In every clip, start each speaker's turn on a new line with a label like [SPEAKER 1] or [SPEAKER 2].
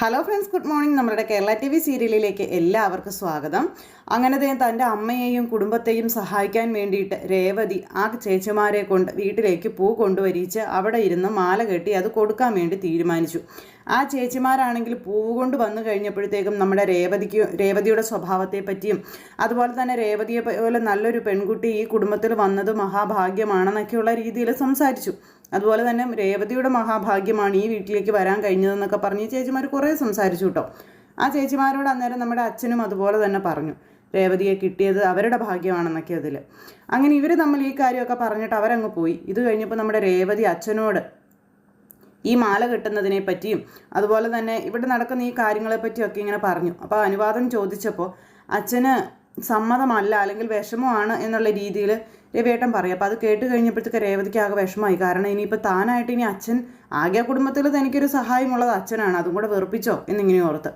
[SPEAKER 1] Hello friends good morning നമ്മുടെ Kerala T V സീരിയലിലേക്ക് എല്ലാവർക്കും സ്വാഗതം. അങ്ങനെ തന്റെ അമ്മയെയും കുടുംബത്തെയും സഹായിക്കാൻ വേണ്ടിയിട്ട് രേവതി ആ ചേച്ചിമാരെ കൊണ്ട് വീട്ടിലേക്ക് പൂ കൊണ്ടുവരിച്ച് അവിടെ ഇരുന്ന് മാല കെട്ടി അത് കൊടുക്കാൻ വേണ്ടി തീരുമാനിച്ചു. ആ ചേച്ചിമാരാണെങ്കിൽ പൂവ് കൊണ്ട് വന്നു കഴിഞ്ഞപ്പോഴത്തേക്കും നമ്മുടെ രേവതിക്ക് രേവതിയുടെ സ്വഭാവത്തെ പറ്റിയും അതുപോലെ തന്നെ രേവതിയെ പോലെ നല്ലൊരു പെൺകുട്ടി ഈ കുടുംബത്തിൽ വന്നത് മഹാഭാഗ്യമാണെന്നൊക്കെയുള്ള രീതിയിൽ സംസാരിച്ചു. അതുപോലെ തന്നെ രേവതിയുടെ മഹാഭാഗ്യമാണ് ഈ വീട്ടിലേക്ക് വരാൻ കഴിഞ്ഞതെന്നൊക്കെ പറഞ്ഞ് ചേച്ചിമാർ കുറേ സംസാരിച്ചു കേട്ടോ. ആ ചേച്ചിമാരോട് അന്നേരം നമ്മുടെ അച്ഛനും അതുപോലെ തന്നെ പറഞ്ഞു. രേവതിയെ കിട്ടിയത് അവരുടെ ഭാഗ്യമാണെന്നൊക്കെ അതിൽ അങ്ങനെ ഇവർ തമ്മിൽ ഈ കാര്യമൊക്കെ പറഞ്ഞിട്ട് അവരങ്ങ് പോയി. ഇത് കഴിഞ്ഞപ്പോൾ നമ്മുടെ രേവതി അച്ഛനോട് ഈ മാല കെട്ടുന്നതിനെ പറ്റിയും അതുപോലെ തന്നെ ഇവിടെ നടക്കുന്ന ഈ കാര്യങ്ങളെ പറ്റിയൊക്കെ ഇങ്ങനെ പറഞ്ഞു. അപ്പോൾ അനുവാദം ചോദിച്ചപ്പോൾ അച്ഛന് സമ്മതമല്ല അല്ലെങ്കിൽ വിഷമമാണ് എന്നുള്ള രീതിയിൽ രവിയേട്ടൻ പറയും. അപ്പോൾ അത് കേട്ട് കഴിഞ്ഞപ്പോഴത്തേക്ക് രേവതിക്ക് ആകെ വിഷമമായി. കാരണം ഇനിയിപ്പോൾ താനായിട്ട് ഇനി അച്ഛൻ ആകെ കുടുംബത്തിൽ തനിക്കൊരു സഹായമുള്ളത് അച്ഛനാണ്. അതും കൂടെ വെറുപ്പിച്ചോ എന്നിങ്ങനെ ഓർത്ത്.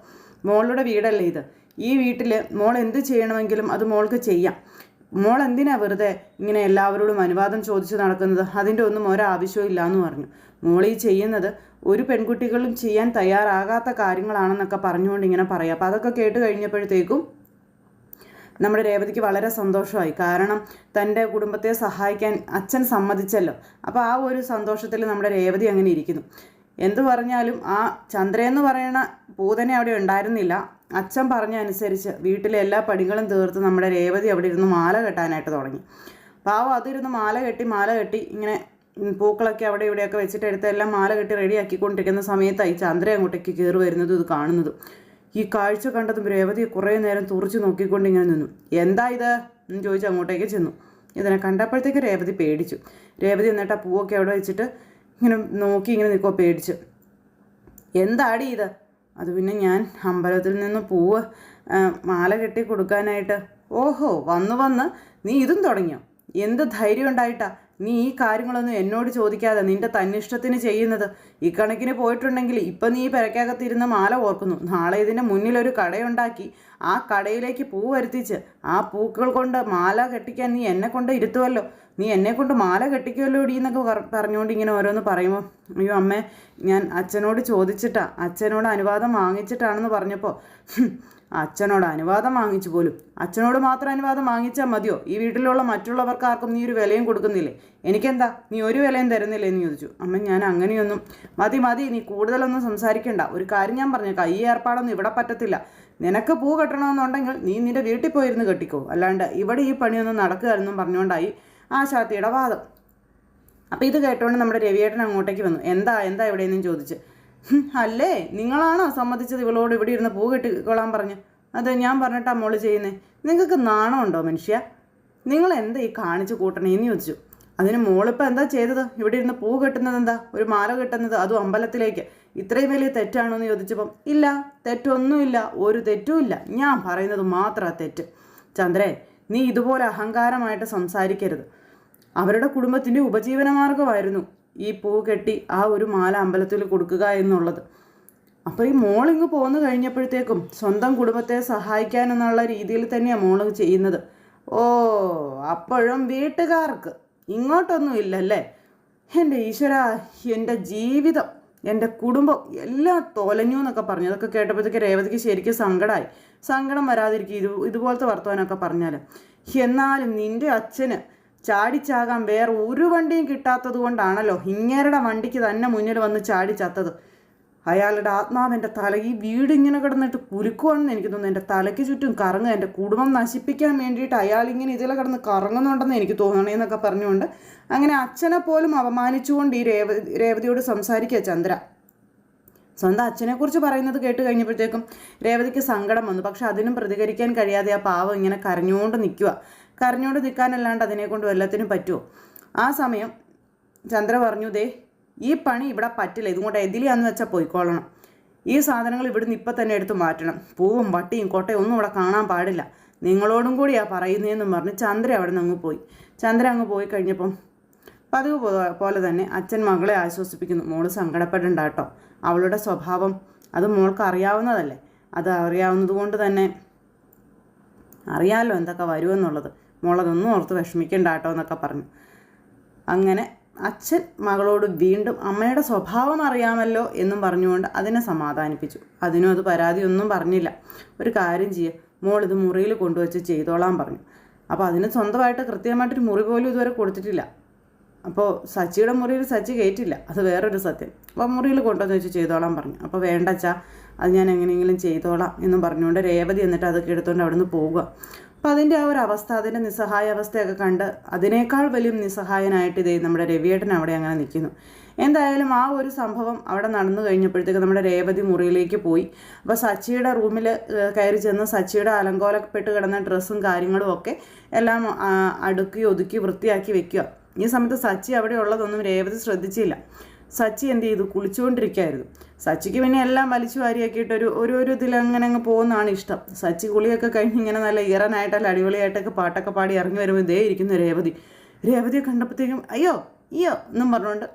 [SPEAKER 1] മോളുടെ വീടല്ലേ ഇത്? ഈ വീട്ടിൽ മോൾ എന്ത് ചെയ്യണമെങ്കിലും അത് മോൾക്ക് ചെയ്യാം. മോൾ എന്തിനാ വെറുതെ ഇങ്ങനെ എല്ലാവരോടും അനുവാദം ചോദിച്ചു നടക്കുന്നത്? അതിന്റെ ഒന്നും ഒരാവശ്യവും എന്ന് പറഞ്ഞു. മോൾ ഈ ചെയ്യുന്നത് ഒരു പെൺകുട്ടികളും ചെയ്യാൻ തയ്യാറാകാത്ത കാര്യങ്ങളാണെന്നൊക്കെ പറഞ്ഞുകൊണ്ട് ഇങ്ങനെ പറയാം അപ്പോൾ അതൊക്കെ കേട്ട് കഴിഞ്ഞപ്പോഴത്തേക്കും നമ്മുടെ രേവതിക്ക് വളരെ സന്തോഷമായി. കാരണം തന്റെ കുടുംബത്തെ സഹായിക്കാൻ അച്ഛൻ സമ്മതിച്ചല്ലോ. അപ്പോൾ ആ ഒരു സന്തോഷത്തിൽ നമ്മുടെ രേവതി അങ്ങനെ ഇരിക്കുന്നു. എന്തു പറഞ്ഞാലും ആ ചന്ദ്രയെന്ന് പറയുന്ന പൂതനെ അവിടെ ഉണ്ടായിരുന്നില്ല. അച്ഛൻ പറഞ്ഞ അനുസരിച്ച് വീട്ടിലെ എല്ലാ പടികളും തീർത്ത് നമ്മുടെ രേവതി അവിടെ ഇരുന്ന് മാല കെട്ടാനായിട്ട് തുടങ്ങി. പാവം അതിരുന്ന് മാല കെട്ടി മാല കെട്ടി ഇങ്ങനെ പൂക്കളൊക്കെ അവിടെ ഇവിടെയൊക്കെ വെച്ചിട്ട് എടുത്ത് എല്ലാം മാല കെട്ടി റെഡിയാക്കിക്കൊണ്ടിരിക്കുന്ന സമയത്തായി ചന്ദ്ര അങ്ങോട്ടേക്ക് കയറി വരുന്നതും ഇത് കാണുന്നതും. ഈ കാഴ്ച കണ്ടതും രേവതി കുറേ നേരം തുറച്ചു നോക്കിക്കൊണ്ട് ഇങ്ങനെ നിന്നു. എന്താ ഇത്? എന്ന് ചോദിച്ച് അങ്ങോട്ടേക്ക് ചെന്നു. ഇതിനെ കണ്ടപ്പോഴത്തേക്ക് രേവതി പേടിച്ചു. രേവതി എന്നിട്ട് ആ പൂവൊക്കെ അവിടെ വെച്ചിട്ട് ഇങ്ങനെ നോക്കി ഇങ്ങനെ നിൽക്കുക പേടിച്ച്. എന്താടി ഇത്? അത് പിന്നെ ഞാൻ അമ്പലത്തിൽ നിന്ന് പൂവ് മാല കെട്ടി കൊടുക്കാനായിട്ട്. ഓഹോ വന്ന് വന്ന് നീ ഇതും തുടങ്ങിയോ? എന്ത് ധൈര്യം ഉണ്ടായിട്ടാ? നീ ഈ കാര്യങ്ങളൊന്നും എന്നോട് ചോദിക്കാതെ നിന്റെ തന്നിഷ്ടത്തിന് ചെയ്യുന്നത്. ഈ കണക്കിന് പോയിട്ടുണ്ടെങ്കിൽ ഇപ്പം നീ പെരക്കകത്തിരുന്ന് മാല ഓർക്കുന്നു. നാളെ ഇതിന്റെ മുന്നിലൊരു കടയുണ്ടാക്കി. ആ കടയിലേക്ക് പൂ വരുത്തിച്ച് ആ പൂക്കൾ കൊണ്ട് മാല കെട്ടിക്കാൻ നീ എന്നെ കൊണ്ട് ഇരുത്തുമല്ലോ നീ എന്നെ കൊണ്ട് മാല കെട്ടിക്കുമല്ലോ ഇടി എന്നൊക്കെ പറ- പറഞ്ഞുകൊണ്ട് ഇങ്ങനെ ഓരോന്ന് പറയുമ്പോൾ അയ്യോ അമ്മേ ഞാൻ അച്ഛനോട് ചോദിച്ചിട്ടാ. അച്ഛനോട് അനുവാദം വാങ്ങിച്ചിട്ടാണെന്ന് പറഞ്ഞപ്പോൾ "ഹും, അച്ഛനോട് അനുവാദം വാങ്ങിച്ചു പോലും. അച്ഛനോട് മാത്രം അനുവാദം വാങ്ങിച്ചാൽ മതിയോ? ഈ വീട്ടിലുള്ള മറ്റുള്ളവർക്ക് ആർക്കും നീ ഒരു വിലയും കൊടുക്കുന്നില്ലേ? എനിക്കെന്താ? നീ ഒരു വിലയും തരുന്നില്ലേ എന്ന് ചോദിച്ചു. അമ്മ ഞാൻ അങ്ങനെയൊന്നും മതി മതി നീ കൂടുതലൊന്നും സംസാരിക്കണ്ട. ഒരു കാര്യം ഞാൻ പറഞ്ഞേക്കാം. ഈ ഏർപ്പാടൊന്നും ഇവിടെ പറ്റത്തില്ല. നിനക്ക് പൂ കെട്ടണമെന്നുണ്ടെങ്കിൽ നീ നിന്റെ വീട്ടിൽ പോയിരുന്ന് കെട്ടിക്കോ. അല്ലാണ്ട് ഇവിടെ ഈ പണിയൊന്നും നടക്കുകയെന്നും പറഞ്ഞുകൊണ്ടായി ആ വാദം. അപ്പോൾ ഇത് കേട്ടോണ്ട് നമ്മുടെ രവിയേട്ടൻ അങ്ങോട്ടേക്ക് വന്നു. എന്താ എന്താ എവിടെയെന്നും ചോദിച്ച്. "ഹും, അല്ലേ? നിങ്ങളാണോ സമ്മതിച്ചത് ഇവളോട് ഇവിടെ ഇരുന്ന് പൂ കെട്ടിക്കൊള്ളാൻ പറഞ്ഞു? അതെ ഞാൻ പറഞ്ഞിട്ടാ മോൾ ചെയ്യുന്നേ. നിങ്ങൾക്ക് നാണമുണ്ടോ മനുഷ്യ? നിങ്ങൾ എന്താ ഈ കാണിച്ചു കൂട്ടണേന്ന് ചോദിച്ചു. അതിന് മോളിപ്പോൾ എന്താ ചെയ്തത്? ഇവിടെ ഇരുന്ന് പൂ കെട്ടുന്നത് എന്താ? ഒരു മാല കെട്ടുന്നത് അതും അമ്പലത്തിലേക്ക്. ഇത്രയും വലിയ തെറ്റാണോ എന്ന് ചോദിച്ചപ്പം ഇല്ല തെറ്റൊന്നുമില്ല ഒരു തെറ്റുമില്ല ഞാൻ പറയുന്നത് മാത്രമാണ് തെറ്റ്. ചന്ദ്രേ നീ ഇതുപോലെ അഹങ്കാരമായിട്ട് സംസാരിക്കരുത്. അവരുടെ കുടുംബത്തിന്റെ ഉപജീവനമാർഗമായിരുന്നു. ഈ പൂ കെട്ടി ആ ഒരു മാല അമ്പലത്തിൽ കൊടുക്കുക എന്നുള്ളത്. അപ്പോൾ ഈ മോളിങ് പോന്നു കഴിഞ്ഞപ്പോഴത്തേക്കും സ്വന്തം കുടുംബത്തെ സഹായിക്കാനെന്നുള്ള രീതിയിൽ തന്നെയാണ് മോൾ ചെയ്യുന്നത്. ഓ അപ്പോഴും വീട്ടുകാർക്ക് ഇങ്ങോട്ടൊന്നും ഇല്ലല്ലേ? എന്റെ ഈശ്വര എന്റെ ജീവിതം എന്റെ കുടുംബം എല്ലാം തോലഞ്ഞു എന്നൊക്കെ പറഞ്ഞു. അതൊക്കെ കേട്ടപ്പോഴത്തേക്ക് രേവതിക്ക് ശരിക്കും സങ്കടമായി സങ്കടം വരാതിരിക്കും. ഇത് ഇതുപോലത്തെ വർത്തമാനമൊക്കെ പറഞ്ഞാൽ എന്നാലും നിന്റെ അച്ഛന് ചാടിച്ചാകാൻ വേറെ ഒരു വണ്ടിയും കിട്ടാത്തത് കൊണ്ടാണല്ലോ ഇങ്ങേരുടെ വണ്ടിക്ക് തന്നെ മുന്നിൽ വന്ന് ചാടി ചത്തത്. അയാളുടെ ആത്മാവ് എന്റെ തല ഈ വീട് ഇങ്ങനെ കിടന്നിട്ട് കുലുക്കുവാണെന്ന് എനിക്ക് തോന്നുന്നു. എന്റെ തലയ്ക്ക് ചുറ്റും കറങ്ങുക എന്റെ കുടുംബം നശിപ്പിക്കാൻ വേണ്ടിയിട്ട് അയാൾ ഇങ്ങനെ ഇതിൽ കിടന്ന് കറങ്ങുന്നുണ്ടെന്ന് എനിക്ക് തോന്നണേന്നൊക്കെ പറഞ്ഞുകൊണ്ട് അങ്ങനെ അച്ഛനെ പോലും അപമാനിച്ചുകൊണ്ട് ഈ രേവ രേവതിയോട് സംസാരിക്കുക ചന്ദ്ര. സ്വന്തം അച്ഛനെക്കുറിച്ച് പറയുന്നത് കേട്ട് കഴിഞ്ഞപ്പോഴത്തേക്കും രേവതിക്ക് സങ്കടം വന്നു. പക്ഷെ അതിനും പ്രതികരിക്കാൻ കഴിയാതെ ആ പാവം ഇങ്ങനെ കരഞ്ഞുകൊണ്ട് നിൽക്കുക. കരഞ്ഞുകൊണ്ട് നിൽക്കാനല്ലാണ്ട് അതിനെക്കൊണ്ട് വല്ലത്തിനും പറ്റുമോ ആ സമയം ചന്ദ്ര പറഞ്ഞു ദേ ഈ പണി ഇവിടെ പറ്റില്ല. ഇതും കൊണ്ട് എതിലിയാന്ന് വെച്ചാൽ പോയിക്കോളണം. ഈ സാധനങ്ങൾ ഇവിടുന്ന് ഇപ്പം തന്നെ എടുത്ത് മാറ്റണം. പൂവും വട്ടിയും കോട്ടയും ഒന്നും ഇവിടെ കാണാൻ പാടില്ല. നിങ്ങളോടും കൂടിയാണ് പറയുന്നതെന്നും പറഞ്ഞ് ചന്ദ്ര അവിടെ നിന്ന് അങ്ങ് പോയി. ചന്ദ്ര അങ്ങ് പോയി കഴിഞ്ഞപ്പം പതിവ് പോലെ തന്നെ അച്ഛൻ മകളെ ആശ്വസിപ്പിക്കുന്നു. മോൾ സങ്കടപ്പെടണ്ട കേട്ടോ അവളുടെ സ്വഭാവം അത് മോൾക്ക് അറിയാവുന്നതല്ലേ. അത് അറിയാവുന്നത് കൊണ്ട് തന്നെ അറിയാമല്ലോ എന്തൊക്കെ വരുമെന്നുള്ളത്. മോളതൊന്നും ഓർത്ത് വിഷമിക്കണ്ട കേട്ടോ എന്നൊക്കെ പറഞ്ഞു. അങ്ങനെ അച്ഛൻ മകളോട് വീണ്ടും അമ്മയുടെ സ്വഭാവം അറിയാമല്ലോ എന്നും പറഞ്ഞുകൊണ്ട് അതിനെ സമാധാനിപ്പിച്ചു. അതിനും അത് പരാതി ഒന്നും പറഞ്ഞില്ല. ഒരു കാര്യം ചെയ്യുക മോൾ ഇത് മുറിയിൽ കൊണ്ടുവച്ച് ചെയ്തോളാൻ പറഞ്ഞു. അപ്പോൾ അതിന് സ്വന്തമായിട്ട് കൃത്യമായിട്ടൊരു മുറി പോലും ഇതുവരെ കൊടുത്തിട്ടില്ല. അപ്പോൾ സച്ചിയുടെ മുറിയിൽ സച്ചി കയറ്റില്ല. അത് വേറൊരു സത്യം. അപ്പോൾ മുറിയിൽ കൊണ്ടുവന്ന് വെച്ച് ചെയ്തോളാൻ പറഞ്ഞു. അപ്പോൾ വേണ്ടച്ചാ അത് ഞാൻ എങ്ങനെയെങ്കിലും ചെയ്തോളാം എന്നും പറഞ്ഞുകൊണ്ട് രേവതി എന്നിട്ട് അതൊക്കെ എടുത്തുകൊണ്ട് അവിടുന്ന് പോവുക. അപ്പം അതിന്റെ ആ ഒരു അവസ്ഥ അതിന്റെ നിസ്സഹായ അവസ്ഥയൊക്കെ കണ്ട് അതിനേക്കാൾ വലിയ നിസ്സഹായനായിട്ട് ഇതേ നമ്മുടെ രവിയേട്ടൻ അവിടെ അങ്ങനെ നിൽക്കുന്നു. എന്തായാലും ആ ഒരു സംഭവം അവിടെ നടന്നു കഴിഞ്ഞപ്പോഴത്തേക്ക് നമ്മുടെ രേവതി മുറിയിലേക്ക് പോയി. അപ്പോൾ സച്ചിയുടെ റൂമിൽ കയറി ചെന്ന് സച്ചിയുടെ അലങ്കോലപ്പെട്ട് കിടന്ന ഡ്രസ്സും കാര്യങ്ങളും ഒക്കെ എല്ലാം അടുക്കി ഒതുക്കി വൃത്തിയാക്കി വെക്കുക. ഈ സമയത്ത് സച്ചി അവിടെ ഉള്ളതൊന്നും രേവതി ശ്രദ്ധിച്ചില്ല. സച്ചി എന്ത് ചെയ്തു? കുളിച്ചുകൊണ്ടിരിക്കുകയായിരുന്നു സച്ചിക്ക് പിന്നെ എല്ലാം വലിച്ചു വാരിയാക്കിയിട്ട് ഒരു ഒരു ഒരു ഇതിൽ അങ്ങനെ അങ്ങ് പോകുന്നതാണ് ഇഷ്ടം. സച്ചി കുളിയൊക്കെ കഴിഞ്ഞ് ഇങ്ങനെ നല്ല ഇറനായിട്ടല്ല അടിപൊളിയായിട്ടൊക്കെ പാട്ടൊക്കെ പാടി ഇറങ്ങി വരുമ്പോൾ ഇതേ ഇരിക്കുന്നു രേവതി. രേവതിയെ കണ്ടപ്പോഴത്തേക്കും അയ്യോ അയ്യോ എന്നും പറഞ്ഞുകൊണ്ട്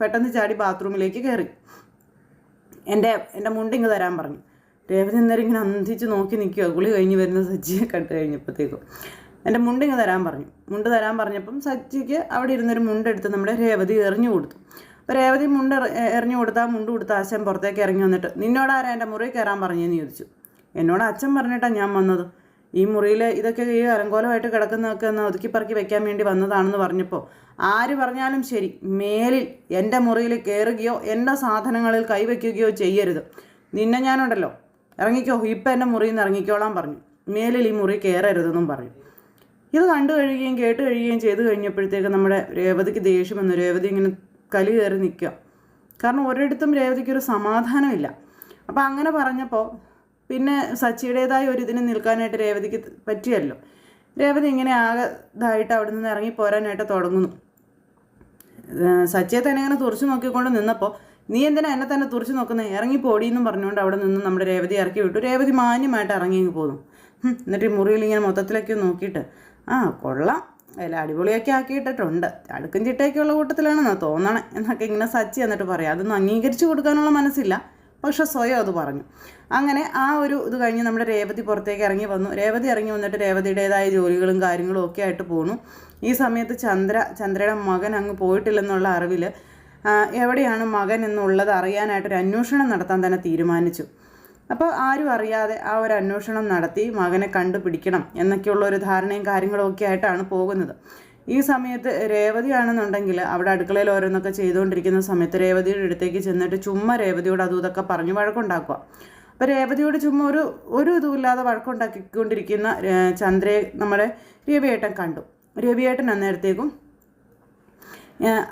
[SPEAKER 1] പെട്ടെന്ന് ചാടി ബാത്റൂമിലേക്ക് കയറി. എന്റെ എന്റെ മുണ്ടിങ് തരാൻ പറഞ്ഞു. രേവതി അന്നേരം ഇങ്ങനെ അന്തിച്ച് നോക്കി നിൽക്കുക കുളി കഴിഞ്ഞ് വരുന്ന സച്ചിയെ കണ്ട് കഴിഞ്ഞപ്പോഴത്തേക്കും. എന്റെ മുണ്ടിങ് തരാൻ പറഞ്ഞു. മുണ്ട് തരാൻ പറഞ്ഞപ്പം സച്ചിക്ക് അവിടെ ഇരുന്നൊരു മുണ്ടെടുത്ത് നമ്മുടെ രേവതി എറിഞ്ഞു കൊടുത്തു. രേവതി മുണ്ട് എറിഞ്ഞു കൊടുത്താൽ മുണ്ട് കൊടുത്ത അച്ഛൻ പുറത്തേക്ക് ഇറങ്ങി വന്നിട്ട് നിന്നോടാരാ എന്റെ മുറി കയറാൻ പറഞ്ഞെന്ന് ചോദിച്ചു. എന്നോട് അച്ഛൻ പറഞ്ഞിട്ടാണ് ഞാൻ വന്നത്. ഈ മുറിയിൽ ഇതൊക്കെ ഈ അലങ്കോലമായിട്ട് കിടക്കുന്നതൊക്കെ ഒന്ന് ഒതുക്കി പറക്കി വെക്കാൻ വേണ്ടി വന്നതാണെന്ന് പറഞ്ഞപ്പോൾ ആര് പറഞ്ഞാലും ശരി മേലിൽ എന്റെ മുറിയിൽ കയറുകയോ എന്റെ സാധനങ്ങളിൽ കൈവയ്ക്കുകയോ ചെയ്യരുത്. നിന്നെ ഞാനുണ്ടല്ലോ. ഇറങ്ങിക്കോ. ഇപ്പം എന്റെ മുറിയിൽ നിന്ന് ഇറങ്ങിക്കോളാൻ പറഞ്ഞു. മേലിൽ ഈ മുറി കയറരുതെന്നും പറഞ്ഞു. ഇത് കണ്ടു കഴിയുകയും കേട്ട് കഴിയുകയും ചെയ്തു കഴിഞ്ഞപ്പോഴത്തേക്ക് നമ്മുടെ രേവതിക്ക് ദേഷ്യം വന്നു. രേവതി ഇങ്ങനെ കലി കയറി നിൽക്കുക. കാരണം ഒരിടത്തും രേവതിക്കൊരു സമാധാനമില്ല. അപ്പോൾ അങ്ങനെ പറഞ്ഞപ്പോൾ പിന്നെ സച്ചിയുടേതായ ഒരു ഇതിന് നിൽക്കാനായിട്ട് രേവതിക്ക് പറ്റിയല്ലോ. രേവതി ഇങ്ങനെ ആകെ ഇതായിട്ട് അവിടെ നിന്ന് ഇറങ്ങി പോരാനായിട്ട് തുടങ്ങുന്നു. സച്ചിയെ തന്നെ ഇങ്ങനെ തുറച്ചു നോക്കിക്കൊണ്ട് നിന്നപ്പോൾ നീ എന്തിനാ എന്നെ തന്നെ തുറച്ചു നോക്കുന്നത് ഇറങ്ങി പോടി എന്നും പറഞ്ഞുകൊണ്ട് അവിടെ നിന്ന് നമ്മുടെ രേവതി ഇറക്കി വിട്ടു. രേവതി മാന്യമായിട്ട് ഇറങ്ങി പോന്നു. എന്നിട്ട് ഈ മുറിയിൽ ഇങ്ങനെ മൊത്തത്തിലേക്ക് നോക്കിയിട്ട് ആ കൊള്ളാം. എല്ലാം അടിപൊളിയൊക്കെ ആക്കിയിട്ടിട്ടുണ്ട്. അടുക്കും ചിട്ടയൊക്കെയുള്ള കൂട്ടത്തിലാണെന്ന് തോന്നണേ എന്നൊക്കെ ഇങ്ങനെ സച്ചി എന്നിട്ട് പറയാം. അതൊന്നും അംഗീകരിച്ചു കൊടുക്കാനുള്ള മനസ്സില്ല. പക്ഷെ സ്വയം അത് പറഞ്ഞു. അങ്ങനെ ആ ഒരു ഇത് കഴിഞ്ഞ് നമ്മുടെ രേവതി പുറത്തേക്ക് ഇറങ്ങി വന്നു. രേവതി ഇറങ്ങി വന്നിട്ട് രേവതിയുടേതായ ജോലികളും കാര്യങ്ങളും ഒക്കെ ആയിട്ട് പോണു. ഈ സമയത്ത് ചന്ദ്ര ചന്ദ്രയുടെ മകൻ അങ്ങ് പോയിട്ടില്ലെന്നുള്ള അറിവിൽ എവിടെയാണ് മകൻ എന്നുള്ളത് അറിയാനായിട്ടൊരു അന്വേഷണം നടത്താൻ തന്നെ തീരുമാനിച്ചു. അപ്പോൾ ആരും അറിയാതെ ആ ഒരു അന്വേഷണം നടത്തി മകനെ കണ്ടുപിടിക്കണം എന്നൊക്കെയുള്ള ഒരു ധാരണയും കാര്യങ്ങളും ഒക്കെ ആയിട്ടാണ് പോകുന്നത്. ഈ സമയത്ത് രേവതിയാണെന്നുണ്ടെങ്കിൽ അവിടെ അടുക്കളയിൽ ഓരോന്നൊക്കെ ചെയ്തുകൊണ്ടിരിക്കുന്ന സമയത്ത് രേവതിയുടെ അടുത്തേക്ക് ചെന്നിട്ട് ചുമ്മാ രേവതിയോട് അതും ഇതൊക്കെ പറഞ്ഞ് വഴക്കുണ്ടാക്കുക. അപ്പോൾ രേവതിയോട് ചുമ്മാ ഒരു ഒരു ഇതുമില്ലാതെ വഴക്കുണ്ടാക്കിക്കൊണ്ടിരിക്കുന്ന ചന്ദ്രയെ നമ്മുടെ രവിയേട്ടൻ കണ്ടു. രവിയേട്ടൻ അന്നേരത്തേക്കും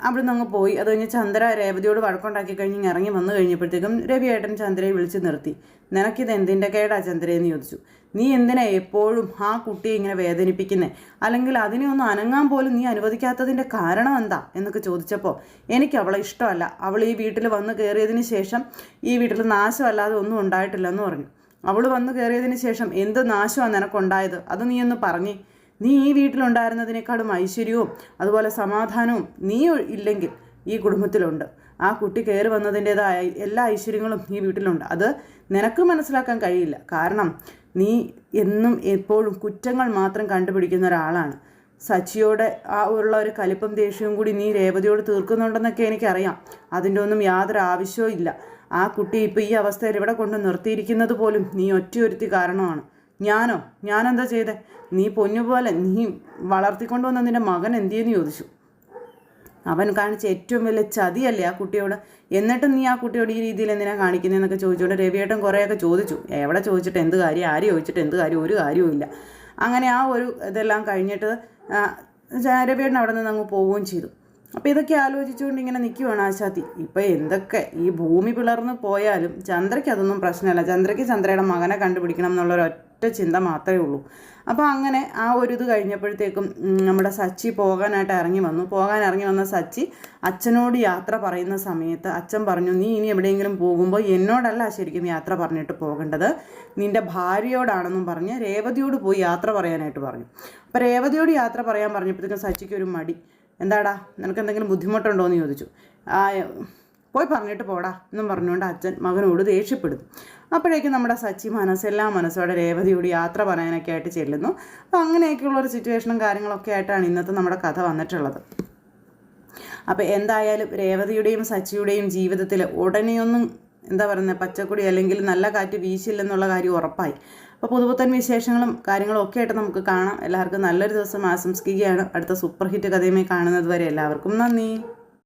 [SPEAKER 1] അവിടെ നിന്ന് പോയി. അത് കഴിഞ്ഞ് ചന്ദ്ര രേവതിയോട് വഴക്കുണ്ടാക്കി കഴിഞ്ഞ് ഇറങ്ങി വന്നു കഴിഞ്ഞപ്പോഴത്തേക്കും രവിയേട്ടൻ ചന്ദ്രയെ വിളിച്ച് നിർത്തി. നിനക്കിത് എന്തിന്റെ കേടാ ചന്ദ്രയെന്ന് ചോദിച്ചു. നീ എന്തിനാ എപ്പോഴും ആ കുട്ടിയെ ഇങ്ങനെ വേദനിപ്പിക്കുന്നത് അല്ലെങ്കിൽ അതിനെ ഒന്ന് അനങ്ങാൻ പോലും നീ അനുവദിക്കാത്തതിന്റെ കാരണം എന്താ? എന്നൊക്കെ ചോദിച്ചപ്പോൾ എനിക്ക് അവളെ ഇഷ്ടമല്ല. അവൾ ഈ വീട്ടിൽ വന്ന് കയറിയതിന് ശേഷം ഈ വീട്ടിൽ നാശമല്ലാതെ ഒന്നും ഉണ്ടായിട്ടില്ലെന്ന് പറഞ്ഞു. അവൾ വന്ന് കയറിയതിന് ശേഷം എന്ത് നാശമാണ് നിനക്കുണ്ടായത്? അത് നീ ഒന്ന് പറഞ്ഞേ. നീ ഈ വീട്ടിലുണ്ടായിരുന്നതിനേക്കാളും ഐശ്വര്യവും അതുപോലെ സമാധാനവും നീ ഇല്ലെങ്കിൽ ഈ കുടുംബത്തിലുണ്ട്. ആ കുട്ടി കയറി വന്നതിന്റെതായ എല്ലാ ഐശ്വര്യങ്ങളും ഈ വീട്ടിലുണ്ട്. അത് നിനക്ക് മനസ്സിലാക്കാൻ കഴിയില്ല. കാരണം നീ എന്നും എപ്പോഴും കുറ്റങ്ങൾ മാത്രം കണ്ടുപിടിക്കുന്ന ഒരാളാണ്. സച്ചിയോടെ ആ ഉള്ള ഒരു കലിപ്പം ദേഷ്യവും കൂടി നീ രേവതിയോട് തീർക്കുന്നുണ്ടെന്നൊക്കെ എനിക്കറിയാം. അതിന്റെ ഒന്നും യാതൊരു ആവശ്യവും ഇല്ല. ആ കുട്ടി ഇപ്പോൾ ഈ അവസ്ഥയിൽ ഇവിടെ കൊണ്ട് നിർത്തിയിരിക്കുന്നത് പോലും നീ ഒറ്റയൊരുത്തി കാരണമാണ്. ഞാനോ? ഞാനെന്താ ചെയ്തേ? നീ പൊന്നുപോലെ നീ വളർത്തിക്കൊണ്ടു വന്ന നിന്റെ മകൻ എന്തിയെന്ന് ചോദിച്ചു. അവൻ കാണിച്ച ഏറ്റവും വലിയ ചതിയല്ലേ ആ കുട്ടിയോട്? എന്നിട്ടും നീ ആ കുട്ടിയോട് ഈ രീതിയിൽ എന്തിനാ കാണിക്കുന്നതെന്നൊക്കെ ചോദിച്ചുകൊണ്ട് രവിയേട്ടൻ കുറേയൊക്കെ ചോദിച്ചു. എവിടെ ചോദിച്ചിട്ട് എന്ത് കാര്യം? ആര് ചോദിച്ചിട്ട് എന്ത് കാര്യം? ഒരു കാര്യവുമില്ല അങ്ങനെ ആ ഒരു ഇതെല്ലാം കഴിഞ്ഞിട്ട് രവിയേട്ടൻ അവിടെ നിന്ന് അങ്ങ് പോവുകയും ചെയ്തു. അപ്പോൾ ഇതൊക്കെ ആലോചിച്ചുകൊണ്ട് ഇങ്ങനെ നിൽക്കുവാണ് ആശാത്തി. ഇപ്പോൾ എന്തൊക്കെ? ഈ ഭൂമി പിളർന്ന് പോയാലും ചന്ദ്രയ്ക്ക് അതൊന്നും പ്രശ്നമല്ല. ചന്ദ്രയ്ക്ക് ചന്ദ്രയുടെ മകനെ കണ്ടുപിടിക്കണം എന്നുള്ളൊരു ഒറ്റ ചിന്ത മാത്രമേ ഉള്ളൂ. അപ്പോൾ അങ്ങനെ ആ ഒരു ഇത് കഴിഞ്ഞപ്പോഴത്തേക്കും നമ്മുടെ സച്ചി പോകാനായിട്ട് ഇറങ്ങി വന്നു. പോകാൻ ഇറങ്ങി വന്ന സച്ചി അച്ഛനോട് യാത്ര പറയുന്ന സമയത്ത് അച്ഛൻ പറഞ്ഞു നീ ഇനി എവിടെയെങ്കിലും പോകുമ്പോൾ എന്നോടല്ല ശരിക്കും യാത്ര പറഞ്ഞിട്ട് പോകേണ്ടത്. നിന്റെ ഭാര്യയോടാണെന്നും പറഞ്ഞ് രേവതിയോട് പോയി യാത്ര പറയാനായിട്ട് പറഞ്ഞു. അപ്പോൾ രേവതിയോട് യാത്ര പറയാൻ പറഞ്ഞപ്പോഴത്തേക്കും സച്ചിക്ക് ഒരു മടി. എന്താടാ നിനക്ക് എന്തെങ്കിലും ബുദ്ധിമുട്ടുണ്ടോ എന്ന് ചോദിച്ചു പോയി പറഞ്ഞിട്ട് പോടാ എന്നും പറഞ്ഞുകൊണ്ട് അച്ഛൻ മകനോട് ദേഷ്യപ്പെടുന്നു. അപ്പോഴേക്കും നമ്മുടെ സച്ചി മനസ്സെല്ലാം മനസ്സോടെ രേവതിയോട് യാത്ര പറയാനൊക്കെ ആയിട്ട് ചെല്ലുന്നു. അപ്പോൾ അങ്ങനെയൊക്കെയുള്ള ഒരു സിറ്റുവേഷനും കാര്യങ്ങളൊക്കെ ആയിട്ടാണ് ഇന്നത്തെ നമ്മുടെ കഥ വന്നിട്ടുള്ളത്. അപ്പോൾ എന്തായാലും രേവതിയുടെയും സച്ചിയുടെയും ജീവിതത്തിൽ ഉടനെയൊന്നും എന്താ പറയുന്നത് പച്ചക്കുടി അല്ലെങ്കിൽ നല്ല കാറ്റ് വീശില്ലെന്നുള്ള കാര്യം ഉറപ്പായി. അപ്പോൾ പുതുപുത്തൻ വിശേഷങ്ങളും കാര്യങ്ങളും ഒക്കെ ആയിട്ട് നമുക്ക് കാണാം. എല്ലാവർക്കും നല്ലൊരു ദിവസം ആശംസിക്കുകയാണ്. അടുത്ത സൂപ്പർ ഹിറ്റ് കഥയുമായി കാണുന്നത് വരെ എല്ലാവർക്കും നന്ദി.